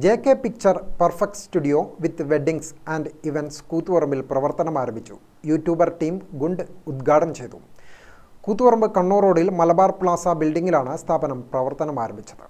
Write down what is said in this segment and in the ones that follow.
J K picture perfect studio with weddings and events കൂത്തുപറമ്പിൽ പ്രവർത്തനം ആരംഭിച്ചു. YouTuber team ഗുണ്ട് ഉദ്ഘാടനം ചെയ്തു. കൂത്തുപറമ്പ് കണ്ണൂർ റോഡിൽ മലബാർ പ്ലാസ ബിൽഡിംഗിലാണ് സ്ഥാപനം പ്രവർത്തനം ആരംഭിച്ചത്.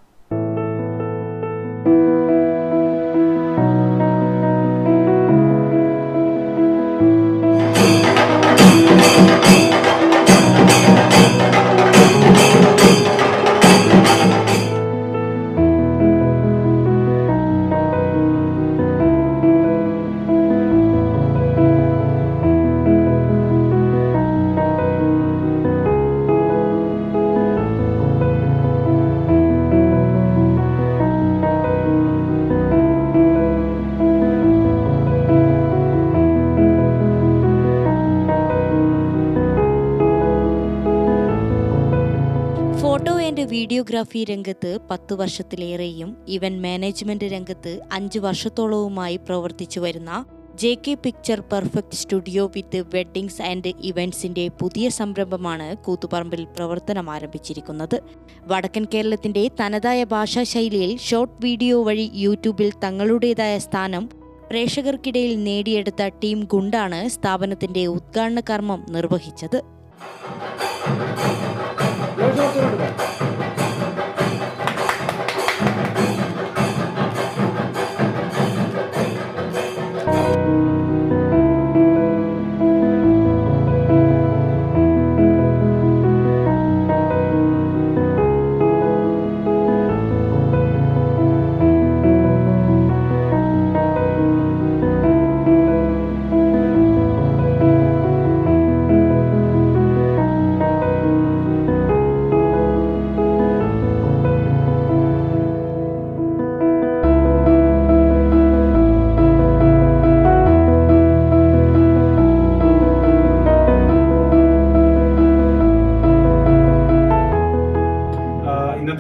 ഫോട്ടോ വീഡിയോഗ്രാഫി രംഗത്ത് പത്ത് വർഷത്തിലേറെയും ഇവൻ മാനേജ്മെന്റ് രംഗത്ത് അഞ്ച് വർഷത്തോളവുമായി പ്രവർത്തിച്ചു വരുന്ന J K picture perfect studio with weddings and ഇവൻസിന്റെ പുതിയ സംരംഭമാണ് കൂത്തുപറമ്പിൽ പ്രവർത്തനം ആരംഭിച്ചിരിക്കുന്നത്. വടക്കൻ കേരളത്തിന്റെ തനതായ ഭാഷാശൈലിയിൽ ഷോർട്ട് വീഡിയോ വഴി യൂട്യൂബിൽ തങ്ങളുടേതായ സ്ഥാനം പ്രേക്ഷകർക്കിടയിൽ നേടിയെടുത്ത ടീം ഗുണ്ടാണ് സ്ഥാപനത്തിന്റെ ഉദ്ഘാടന കർമ്മം നിർവഹിച്ചത്.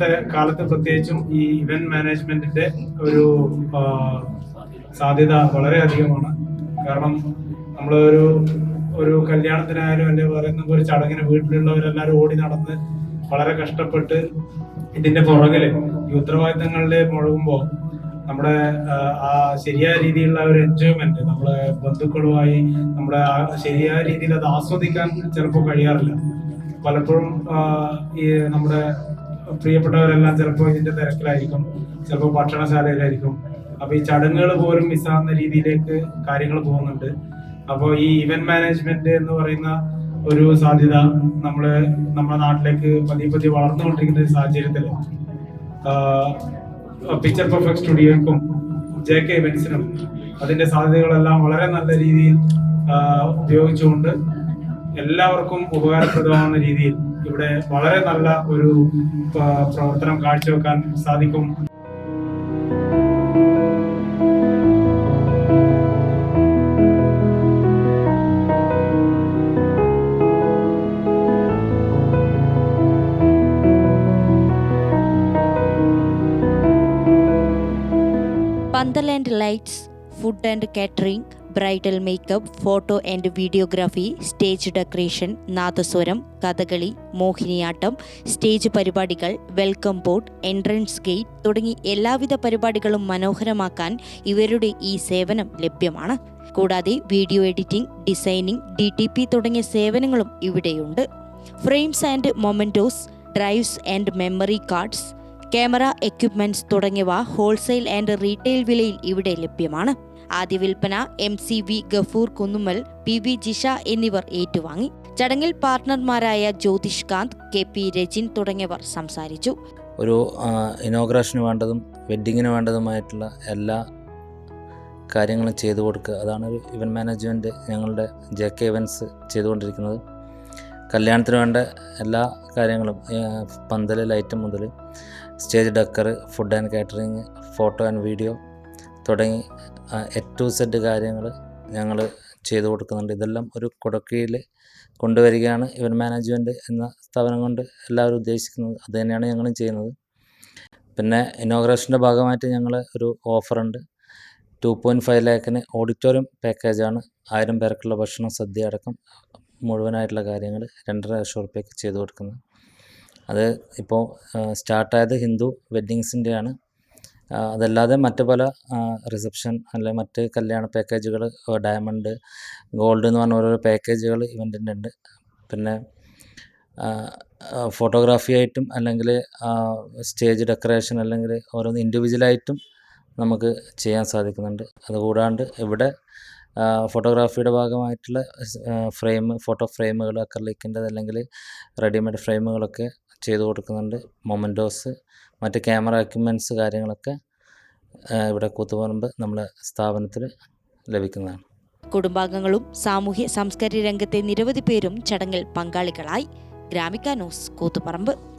ഇന്നത്തെ കാലത്ത് പ്രത്യേകിച്ചും ഈ ഇവന്റ് മാനേജ്മെന്റിന്റെ ഒരു സാധ്യത വളരെ അധികമാണ് കാരണം നമ്മൾ ഒരു ഒരു കല്യാണത്തിനായാലും അല്ലെ പറയുന്ന ഒരു ചടങ്ങിന് വീട്ടിലുള്ളവരെല്ലാവരും ഓടി നടന്ന് വളരെ കഷ്ടപ്പെട്ട് ഇതിന്റെ പുറകിൽ ഈ ഉത്തരവാദിത്തങ്ങളിൽ മുഴകുമ്പോൾ നമ്മുടെ ആ ശരിയായ രീതിയിലുള്ള ഒരു എൻജോയ്മെന്റ് നമ്മളെ ബന്ധുക്കളുമായി നമ്മുടെ ശരിയായ രീതിയിൽ അത് ആസ്വദിക്കാൻ ചിലപ്പോൾ കഴിയാറില്ല. പലപ്പോഴും ഈ നമ്മുടെ പ്രിയപ്പെട്ടവരെല്ലാം ചിലപ്പോൾ ഇതിന്റെ തിരക്കിലായിരിക്കും ചിലപ്പോൾ ഭക്ഷണശാലയിലായിരിക്കും. അപ്പൊ ഈ ചടങ്ങുകൾ പോലും മിസ്സാകുന്ന രീതിയിലേക്ക് കാര്യങ്ങൾ പോകുന്നുണ്ട്. അപ്പോൾ ഈ ഇവന്റ് മാനേജ്മെന്റ് എന്ന് പറയുന്ന ഒരു സാധ്യത നമ്മൾ നമ്മുടെ നാട്ടിലേക്ക് പതിയെ പതിയെ വളർന്നുകൊണ്ടിരിക്കുന്ന ഒരു സാഹചര്യത്തിൽ പിക്ചർ പെർഫെക്ട് സ്റ്റുഡിയോക്കും ജെ കെ ഇവന്റ്സിനും അതിന്റെ സാധ്യതകളെല്ലാം വളരെ നല്ല രീതിയിൽ ഉപയോഗിച്ചുകൊണ്ട് എല്ലാവർക്കും ഉപകാരപ്രദമാകുന്ന രീതിയിൽ ഇവിടെ വളരെ നല്ല ഒരു പ്രവർത്തനം കാഴ്ചവെക്കാൻ സാധിക്കും. Lights food and catering bridal makeup photo and videography stage decoration nadaswaram Kathakali Mohiniyattam stage പരിപാടികൾ വെൽക്കം ബോർഡ് എൻട്രൻസ് ഗേറ്റ് തുടങ്ങി എല്ലാവിധ പരിപാടികളും മനോഹരമാക്കാൻ ഇവരുടെ ഈ സേവനം ലഭ്യമാണ്. കൂടാതെ video editing designing D T P തുടങ്ങിയ സേവനങ്ങളും ഇവിടെയുണ്ട്. Frames and mementos drives and memory cards camera equipments തുടങ്ങിയവ ഹോൾസെയിൽ ആൻഡ് റീറ്റെയിൽ വിലയിൽ ഇവിടെ ലഭ്യമാണ്. ആദ്യ വിൽപ്പന M C V Gafoor Kunnummal P V Jisha എന്നിവർ ഏറ്റുവാങ്ങി. ചടങ്ങിൽ പാർട്ട്ണർമാരായ ജ്യോതിഷ് കാന്ത് കെ പി രജിൻ തുടങ്ങിയവർ സംസാരിച്ചു. ഒരു ഇനോഗ്രേഷന് വേണ്ടതും വെഡ്ഡിങ്ങിന് വേണ്ടതുമായിട്ടുള്ള എല്ലാ കാര്യങ്ങളും ചെയ്തു കൊടുക്കുക. അതാണ് ഒരു ഇവന്റ് മാനേജ്മെന്റ് ഞങ്ങളുടെ ജെ കെ ഇവന്റ്സ് ചെയ്തുകൊണ്ടിരിക്കുന്നത്. കല്യാണത്തിന് വേണ്ട എല്ലാ കാര്യങ്ങളും പന്തൽ ലൈറ്റ് മുതൽ stage decor food and catering photo and video തുടങ്ങി എ ടു സെഡ് കാര്യങ്ങൾ ഞങ്ങൾ ചെയ്തു കൊടുക്കുന്നുണ്ട്. ഇതെല്ലാം ഒരു കുടക്കീയിൽ കൊണ്ടുവരികയാണ് ഇവന്റ് മാനേജ്മെന്റ് എന്ന സ്ഥാപനം കൊണ്ട് എല്ലാവരും ഉദ്ദേശിക്കുന്നത്. അത് തന്നെയാണ് ഞങ്ങളും ചെയ്യുന്നത്. പിന്നെ ഇനോഗ്രേഷന്റെ ഭാഗമായിട്ട് ഞങ്ങൾ ഒരു ഓഫറുണ്ട്. ടു പോയിന്റ് ഫൈവ് ലാക്കിന് ഓഡിറ്റോറിയം പാക്കേജാണ്. ആയിരം പേർക്കുള്ള ഭക്ഷണം സദ്യ അടക്കം മുഴുവനായിട്ടുള്ള കാര്യങ്ങൾ രണ്ടര ലക്ഷം റുപ്യക്ക് ചെയ്തു കൊടുക്കുന്നത്. അത് ഇപ്പോൾ സ്റ്റാർട്ടായത് ഹിന്ദു വെഡ്ഡിങ്സിന്റെയാണ് അതല്ലാതെ മറ്റു പല റിസപ്ഷൻ അല്ലെങ്കിൽ മറ്റ് കല്യാണ പാക്കേജുകൾ ഡയമണ്ട് ഗോൾഡ് എന്ന് പറഞ്ഞ ഓരോരോ പാക്കേജുകൾ ഇവന്റിന്റെ ഉണ്ട്. പിന്നെ ഫോട്ടോഗ്രാഫി ആയിട്ടും അല്ലെങ്കിൽ സ്റ്റേജ് ഡെക്കറേഷൻ അല്ലെങ്കിൽ ഓരോന്ന് ഇൻഡിവിജ്വലായിട്ടും നമുക്ക് ചെയ്യാൻ സാധിക്കുന്നുണ്ട്. അതുകൂടാണ്ട് ഇവിടെ ഫോട്ടോഗ്രാഫിയുടെ ഭാഗമായിട്ടുള്ള ഫ്രെയിം ഫോട്ടോ ഫ്രെയിമുകൾ അക്രലിക്കിന്റെ അല്ലെങ്കിൽ റെഡിമെയ്ഡ് ഫ്രെയിമുകളൊക്കെ ചെയ്തു കൊടുക്കുന്നുണ്ട്. മൊമെന്റോസ് മറ്റ് ക്യാമറ എക്യുപ്മെന്റ്സ് കാര്യങ്ങളൊക്കെ ഇവിടെ കൂത്തുപറമ്പ് നമ്മളെ സ്ഥാപനത്തിൽ ലഭിക്കുന്നതാണ്. കുടുംബാംഗങ്ങളും സാമൂഹ്യ സാംസ്കാരിക രംഗത്തെ നിരവധി പേരും ചടങ്ങിൽ പങ്കാളികളായി. ഗ്രാമിക ന്യൂസ് കൂത്തുപറമ്പ്.